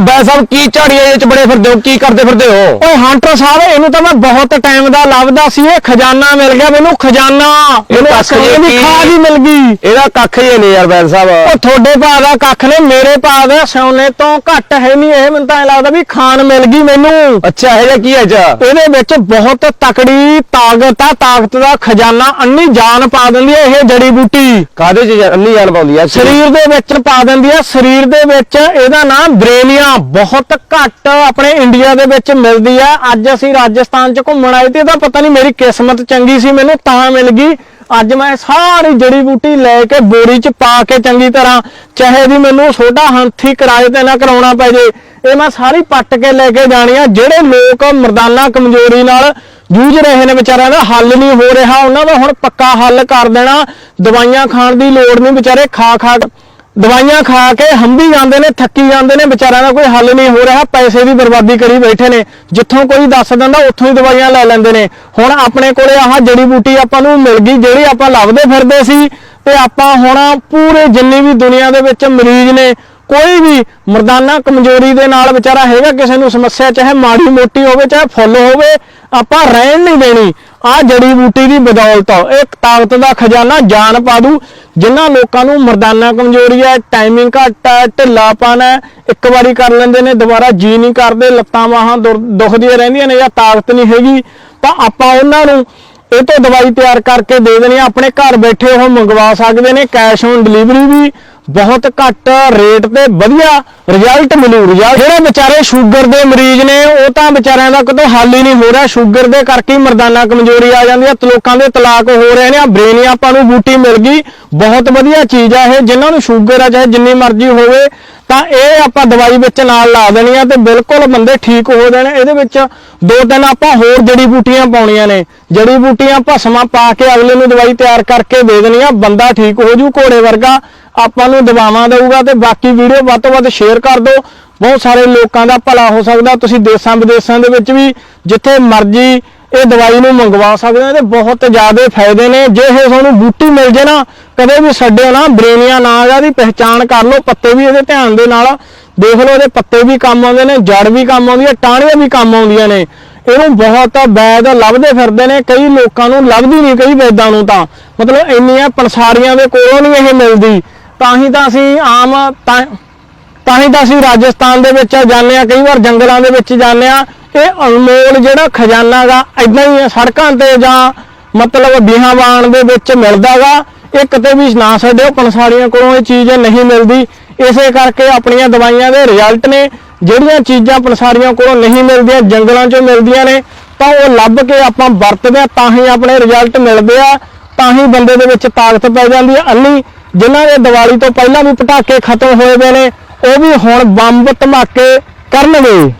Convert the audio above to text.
ਬੈ ਸਾਹਿਬ ਕੀ ਝਾੜੀਆਂ ਚ ਬੜੇ ਫਿਰਦੇ ਹੋ? ਕੀ ਕਰਦੇ ਫਿਰਦੇ ਹੋ? ਓਏ ਹੰਟਰ ਸਾਹਿਬ ਇਹਨੂੰ ਤਾਂ ਮੈਂ ਬਹੁਤ ਟਾਈਮ ਦਾ ਲੱਭਦਾ ਸੀ। ਇਹ ਖਜ਼ਾਨਾ ਮਿਲ ਗਿਆ ਮੈਨੂੰ ਖਜ਼ਾਨਾ। ਇਹ ਮੈਨੂੰ ਕੱਖ ਸੋਨੇ ਦੀ ਕੀ- ਖਾਦ ਹੀ ਮਿਲ ਗਈ। ਇਹਦਾ ਕੱਖ ਹੀ ਨਹੀਂ ਯਾਰ ਬੈਲ ਸਾਹਿਬ। ਉਹ ਤੁਹਾਡੇ ਭਾ ਦਾ ਕੱਖ ਨੇ ਮੇਰੇ ਭਾ ਦਾ ਸੋਨੇ ਤੋਂ ਘੱਟ ਹੈ ਨਹੀਂ। ਇਹ ਮੈਨੂੰ ਤਾਂ ਐਂ ਲੱਗਦਾ ਵੀ ਖਾਨ ਮਿਲ ਗਈ ਮੈਨੂੰ। ਅੱਛਾ ਇਹ ਕੀ ਹੈ ਜਾ ਇਹਦੇ ਵਿੱਚ ਬਹੁਤ ਤਕੜੀ ਤਾਕਤ ਆ ਤਾਕਤ ਦਾ ਖਜ਼ਾਨਾ। ਅੰਨੀ ਜਾਨ ਪਾ ਦਿੰਦੀ ਹੈ ਇਹ ਜੜੀ ਬੂਟੀ। ਕਾਦੇ ਚ ਜਾ- ਅੰਨੀ ਜਾਨ ਪਾਉਂਦੀ ਆ ਸਰੀਰ ਦੇ ਵਿੱਚ ਪਾ ਦਿੰਦੀ ਹੈ ਸਰੀਰ ਦੇ ਵਿੱਚ ਇਹਦਾ ਨਾਮ ਬ੍ਰੇਨੀਆ ਬਹੁਤ ਘੱਟ ਆਪਣੇ ਇੰਡੀਆ ਦੇ ਵਿੱਚ ਮਿਲਦੀ ਆ। ਅੱਜ ਅਸੀਂ ਰਾਜਸਥਾਨ ਚ ਘੁੰਮਣ ਆਏ ਤੇ ਇਹਦਾ ਪਤਾ ਨਹੀਂ ਮੇਰੀ ਕਿਸਮਤ ਚੰਗੀ ਸੀ, ਮੈਨੂੰ ਤਾਂ ਮਿਲ ਗਈ। ਅੱਜ ਮੈਂ ਸਾਰੀ ਜੜੀ ਬੂਟੀ ਲੈ ਕੇ ਬੋਰੀ ਚ ਪਾ ਕੇ ਚੰਗੀ ਤਰ੍ਹਾਂ ਚਾਹੇ ਵੀ ਮੈਨੂੰ ਛੋਟਾ ਹੰਥੀ ਕਿਰਾਏ ਤੇ ਨਾ ਕਰਾਉਣਾ ਪੈ ਜੇ, ਇਹ ਮੈਂ ਸਾਰੀ ਪੱਟ ਕੇ ਲੈ ਕੇ ਜਾਣੀ ਆ। ਜਿਹੜੇ ਲੋਕ ਮਰਦਾਨਾ ਕਮਜ਼ੋਰੀ ਨਾਲ ਜੂਝ ਰਹੇ ਨੇ ਵਿਚਾਰਿਆਂ ਦਾ ਹੱਲ ਨਹੀਂ ਹੋ ਰਿਹਾ। ਉਹਨਾਂ ਦਾ ਹੁਣ ਪੱਕਾ ਹੱਲ ਕਰ ਦੇਣਾ। ਦਵਾਈਆਂ ਖਾਣ ਦੀ ਲੋੜ ਨਹੀਂ ਵਿਚਾਰੇ ਖਾ ਖਾ ਦਵਾਈਆਂ ਖਾ ਕੇ ਹੰਭੀ ਜਾਂਦੇ ਨੇ, ਥੱਕੀ ਜਾਂਦੇ ਨੇ, ਵਿਚਾਰਿਆਂ ਦਾ ਕੋਈ ਹੱਲ ਨਹੀਂ ਹੋ ਰਿਹਾ, ਪੈਸੇ ਦੀ ਬਰਬਾਦੀ ਕਰੀ ਬੈਠੇ ਨੇ। ਜਿੱਥੋਂ ਕੋਈ ਦੱਸ ਦਿੰਦਾ, ਉੱਥੋਂ ਹੀ ਦਵਾਈਆਂ ਲੈ ਲੈਂਦੇ ਨੇ। ਹੁਣ ਆਪਣੇ ਕੋਲੇ ਆਹ ਜੜੀ ਬੂਟੀ ਆਪਾਂ ਨੂੰ ਮਿਲ ਗਈ, ਜਿਹੜੀ ਆਪਾਂ ਲੱਭਦੇ ਫਿਰਦੇ ਸੀ ਤੇ ਆਪਾਂ ਹੁਣ ਪੂਰੇ ਜਿੰਨੀ ਵੀ ਦੁਨੀਆ ਦੇ ਵਿੱਚ ਮਰੀਜ਼ ਨੇ, ਕੋਈ ਵੀ ਮਰਦਾਨਾ ਕਮਜ਼ੋਰੀ ਦੇ ਨਾਲ ਵਿਚਾਰਾ ਹੈਗਾ, ਕਿਸੇ ਨੂੰ ਸਮੱਸਿਆ ਚਾਹੇ ਮਾੜੀ ਮੋਟੀ ਹੋਵੇ, ਚਾਹੇ ਫੁੱਲ ਹੋਵੇ ਆਪਾਂ ਰਹਿਣ ਨਹੀਂ ਦੇਣੀ। ਆ ਜੜੀ ਬੂਟੀ ਦੀ ਬਦੌਲਤ ਇਹ ਤਾਕਤ ਦਾ ਖਜ਼ਾਨਾ ਜਾਨ ਪਾ ਦੂ। ਜਿਨ੍ਹਾਂ ਲੋਕਾਂ ਨੂੰ ਮਰਦਾਨਾ ਕਮਜ਼ੋਰੀ ਹੈ ਟਾਈਮਿੰਗ ਘੱਟ ਹੈ ਢਿੱਲਾਪਨ ਹੈ ਇੱਕ ਵਾਰੀ ਕਰ ਲੈਂਦੇ ਨੇ, ਦੁਬਾਰਾ ਜੀ ਨਹੀਂ ਕਰਦੇ, ਲੱਤਾਂ ਬਾਹਾਂ ਦੁਰ- ਦੁਖਦੀਆਂ ਰਹਿੰਦੀਆਂ ਨੇ ਜਾਂ ਤਾਕਤ ਨਹੀਂ ਹੈਗੀ। ਤਾਂ ਆਪਾਂ ਉਹਨਾਂ ਨੂੰ ਇਹ ਤੋਂ ਦਵਾਈ ਤਿਆਰ ਕਰਕੇ ਦੇ ਦੇਣੀ ਆਪਣੇ ਘਰ ਬੈਠੇ ਉਹ ਮੰਗਵਾ ਸਕਦੇ ਨੇ ਕੈਸ਼ ਔਨ ਡਿਲੀਵਰੀ ਵੀ। ਬਹੁਤ ਘੱਟ ਰੇਟ ਤੇ ਵਧੀਆ ਰਿਜ਼ਲਟ ਮਿਲੂ। ਰਿਜ਼ਲਟ ਜਿਹੜੇ ਵਿਚਾਰੇ ਸ਼ੂਗਰ ਦੇ ਮਰੀਜ਼ ਨੇ, ਉਹ ਤਾਂ ਵਿਚਾਰਿਆਂ ਦਾ ਕਿਤੇ ਹੱਲ ਹੀ ਨਹੀਂ ਹੋ ਰਿਹਾ। ਸ਼ੂਗਰ ਦੇ ਕਰਕੇ ਹੀ ਮਰਦਾਨਾ ਕਮਜ਼ੋਰੀ ਆ ਜਾਂਦੀ ਹੈ ਲੋਕਾਂ ਦੇ ਤਲਾਕ ਹੋ ਰਹੇ ਨੇ, ਆ ਬ੍ਰੇਨ ਆਪਾਂ ਨੂੰ ਬੂਟੀ ਮਿਲ ਗਈ। ਬਹੁਤ ਵਧੀਆ ਚੀਜ਼ ਆ ਇਹ, ਜਿਨ੍ਹਾਂ ਨੂੰ ਸ਼ੂਗਰ ਆ, ਚਾਹੇ ਜਿੰਨੀ ਮਰਜ਼ੀ ਹੋਵੇ, ਤਾਂ ਇਹ ਆਪਾਂ ਦਵਾਈ ਵਿੱਚ ਨਾਲ ਲਾ ਦੇਣੀ ਆ ਤੇ ਬਿਲਕੁਲ ਬੰਦੇ ਠੀਕ ਹੋ ਜਾਣ। ਇਹਦੇ ਵਿੱਚ ਦੋ ਤਿੰਨ ਆਪਾਂ ਹੋਰ ਜੜੀ ਬੂਟੀਆਂ ਪਾਉਣੀਆਂ ਨੇ। ਜੜੀ ਬੂਟੀਆਂ ਭਸਮਾਂ ਪਾ ਕੇ ਅਗਲੇ ਨੂੰ ਦਵਾਈ ਤਿਆਰ ਕਰਕੇ ਦੇ ਦੇਣੀ ਆ, ਬੰਦਾ ਠੀਕ ਹੋ ਜੂ ਘੋੜੇ ਵਰਗਾ। ਆਪਾਂ ਨੂੰ ਦਵਾਵਾਂ ਦੇਊਗਾ ਤੇ ਬਾਕੀ ਵੀਡੀਓ ਵੱਧ ਤੋਂ ਵੱਧ ਸ਼ੇਅਰ ਕਰ ਦਿਓ। ਬਹੁਤ ਸਾਰੇ ਲੋਕਾਂ ਦਾ ਭਲਾ ਹੋ ਸਕਦਾ। ਤੁਸੀਂ ਦੇਸ਼ਾਂ ਵਿਦੇਸ਼ਾਂ ਦੇ ਵਿੱਚ ਵੀ ਜਿੱਥੇ ਮਰਜ਼ੀ ਇਹ ਦਵਾਈ ਨੂੰ ਮੰਗਵਾ ਸਕਦੇ ਹੋ ਤੇ ਬਹੁਤ ਜ਼ਿਆਦਾ ਫਾਇਦੇ ਨੇ। ਜੇ ਇਹ ਤੁਹਾਨੂੰ ਬੂਟੀ ਮਿਲ ਜੇ ਨਾ, ਕਦੇ ਵੀ ਛੱਡਿਓ ਨਾ, ਬਰੇਨੀਆ ਨਾ ਆ ਦੀ ਪਹਿਚਾਣ ਕਰ ਲਓ। ਪੱਤੇ ਵੀ ਇਹਦੇ ਧਿਆਨ ਦੇ ਨਾਲ ਦੇਖ ਲਓ, ਇਹਦੇ ਪੱਤੇ ਵੀ ਕੰਮ ਆਉਂਦੇ ਨੇ ਜੜ ਵੀ ਕੰਮ ਆਉਂਦੀ ਹੈ, ਟਾਹਣੀਆਂ ਵੀ ਕੰਮ ਆਉਂਦੀਆਂ ਨੇ। ਇਹਨੂੰ ਬਹੁਤ ਵੈਦ ਲੱਭਦੇ ਫਿਰਦੇ ਨੇ। ਕਈ ਲੋਕਾਂ ਨੂੰ ਲੱਭਦੀ ਨਹੀਂ, ਕਈ ਵੈਦਾਂ ਨੂੰ ਤਾਂ। ਮਤਲਬ ਇੰਨੀਆਂ ਪੰਸਾਰੀਆਂ ਦੇ ਕੋਲੋਂ ਨਹੀਂ ਇਹ ਮਿਲਦੀ। ਤਾਂ ਹੀ ਤਾਂ ਅਸੀਂ ਆਮ ਤਾਂ ਤਾਂ ਹੀ ਤਾਂ ਅਸੀਂ ਰਾਜਸਥਾਨ ਦੇ ਵਿੱਚ ਜਾਂਦੇ ਆ ਕਈ ਵਾਰ ਜੰਗਲਾਂ ਦੇ ਵਿੱਚ ਜਾਂਦੇ ਆ ਇਹ ਅਨਮੋਲ ਜਿਹੜਾ ਖਜ਼ਾਨਾ ਗਾ ਇਦਾਂ ਹੀ ਸੜਕਾਂ ਤੇ ਜਾਂ ਮਤਲਬ ਬਿਹਾਵਾਨ ਦੇ ਵਿੱਚ ਮਿਲਦਾਗਾ ਇਹ ਕਿਤੇ ਵੀ ਨਾ ਛੱਡਿਓ ਪੰਸਾਰੀਆਂ ਕੋਲੋਂ ਇਹ ਚੀਜ਼ ਨਹੀਂ ਮਿਲਦੀ। ਇਸੇ ਕਰਕੇ ਆਪਣੀਆਂ ਦਵਾਈਆਂ ਦੇ ਰਿਜ਼ਲਟ ਨੇ। ਜਿਹੜੀਆਂ ਚੀਜ਼ਾਂ ਪੰਸਾਰੀਆਂ ਕੋਲੋਂ ਨਹੀਂ ਮਿਲਦੀਆਂ, ਜੰਗਲਾਂ 'ਚੋਂ ਮਿਲਦੀਆਂ ਨੇ, ਤਾਂ ਉਹ ਲੱਭ ਕੇ ਆਪਾਂ ਵਰਤਦੇ ਆ ਤਾਂ ਹੀ ਆਪਣੇ ਰਿਜ਼ਲਟ ਮਿਲਦੇ ਆ। ਤਾਂ ਹੀ ਬੰਦੇ ਦੇ ਵਿੱਚ ਤਾਕਤ ਪੈ ਜਾਂਦੀ ਹੈ। ਅੰਨੀ ਜਿਨ੍ਹਾਂ ਦੇ ਦੀਵਾਲੀ ਤੋਂ ਪਹਿਲਾਂ ਵੀ ਪਟਾਕੇ ਖਤਮ ਹੋਏ ਪਏ ਨੇ, ਉਹ ਵੀ ਹੁਣ ਬੰਬ ਧਮਾਕੇ ਕਰਨਗੇ।